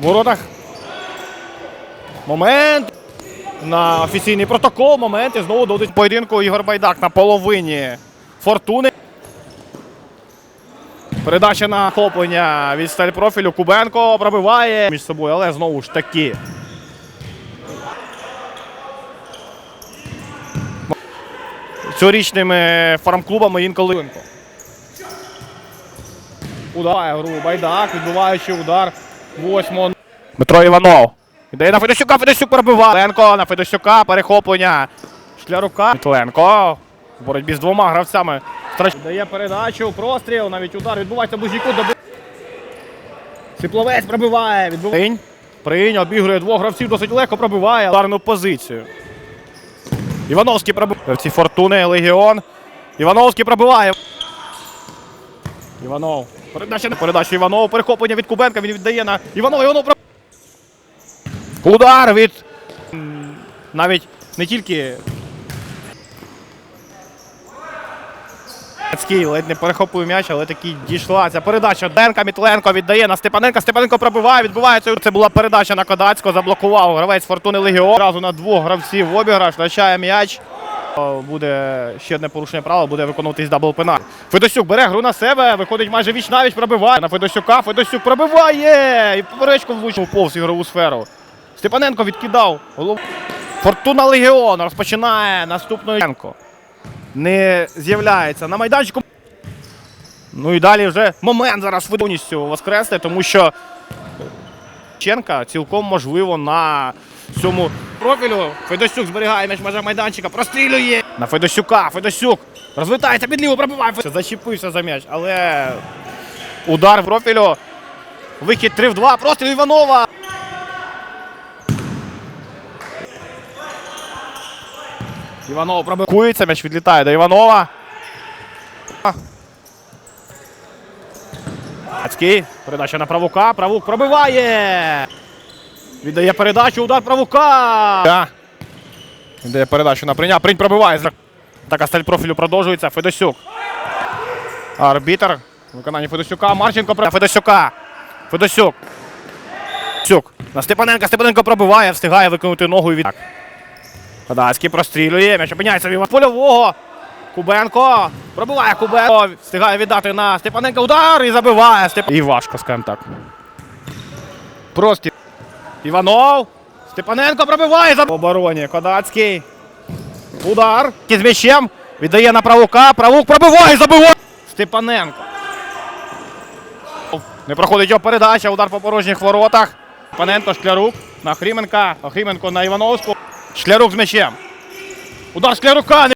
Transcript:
Воротах. Момент. На офіційний протокол. Момент. І знову додить поєдинку Ігор Байдак на половині фортуни. Передача на хоплення від сталь профілю. Кубенко пробиває між собою, але знову ж таки. Цьогорічними фармклубами інколи. Удар гру Байдак, відбиваючи удар восьмого. Дмитро Іванов. Ідея на Федосюка, Федосюк пробиває. Ленко на Федосюка, перехоплення. Шклярука. Мітленко. В боротьбі з двома гравцями. Втрач- Дає передачу, простріл, навіть удар відбувається ближніку. Доби... Сипловець пробиває. Принь. Принь обігрує двох гравців, досить легко пробиває. Ударну позицію. Івановський пробиває. Гравці Фортуни, Легіон. Івановський пробиває. Іванов. Передача на передачу Іванов. Перехоплення від Кубенка. Він віддає на Іванова. Іванов. Удар від навіть не тільки. Цький ледь не перехопив м'яч, але таки дійшла ця передача. Денка Мітленко віддає на Степаненка. Степаненко пробиває, відбувається. Це була передача на Кадацького. Заблокував гравець Фортуни Легіон. Одразу на двох гравців обіграш. Втрачає м'яч. О, Буде ще одне порушення правил, буде виконуватись дабл пеналь. Федосюк бере гру на себе, виходить майже віч навіч, пробиває на Федосюка. Федосюк пробиває! І поперечку влучив повз ігрову сферу. Степаненко відкидав. Голов... Фортуна Легіон розпочинає наступну. Не з'являється на майданчику. Ну і далі вже момент зараз повністю воскресне, тому що Ченка цілком можливо на цьому профілю. Федосюк зберігає м'яч межа майданчика, прострілює на Федосюка. Федосюк розвитається під ліву, пробиває. Зачепився за м'яч, але удар в профілю. Вихід 3 в 2. Простріл Іванова. Іванов пробивається, м'яч відлітає до Іванова. Ацький. Передача на правука. Правук пробиває. Віддає передачу, удар правука. Да. Віддає передачу на приня. Принь пробиває. Така сталь профілю продовжується. Федосюк. Арбітер. Виконання Федосюка. Марченко про Федосюка. Федосюк. Сюк. На Степаненка. Степаненко пробиває, встигає виконати ногу і від. Кадацький прострілює. М'яч опиняється в польового. Кубенко. Пробиває Кубенко. Встигає віддати на Степаненка. Удар і забиває. Степ... І важко, скажімо так. Простір. Іванов. Степаненко пробиває. Заб... В обороні. Кодацький. Удар. З м'ячем. Віддає на правука. Правук пробиває. Забиває. Степаненко. Не проходить його передача. Удар по порожніх воротах. Степаненко, Шклярук. На Хріменка. Хріменко на Івановську. Шклярук з м'ячем. Удар Шклярука.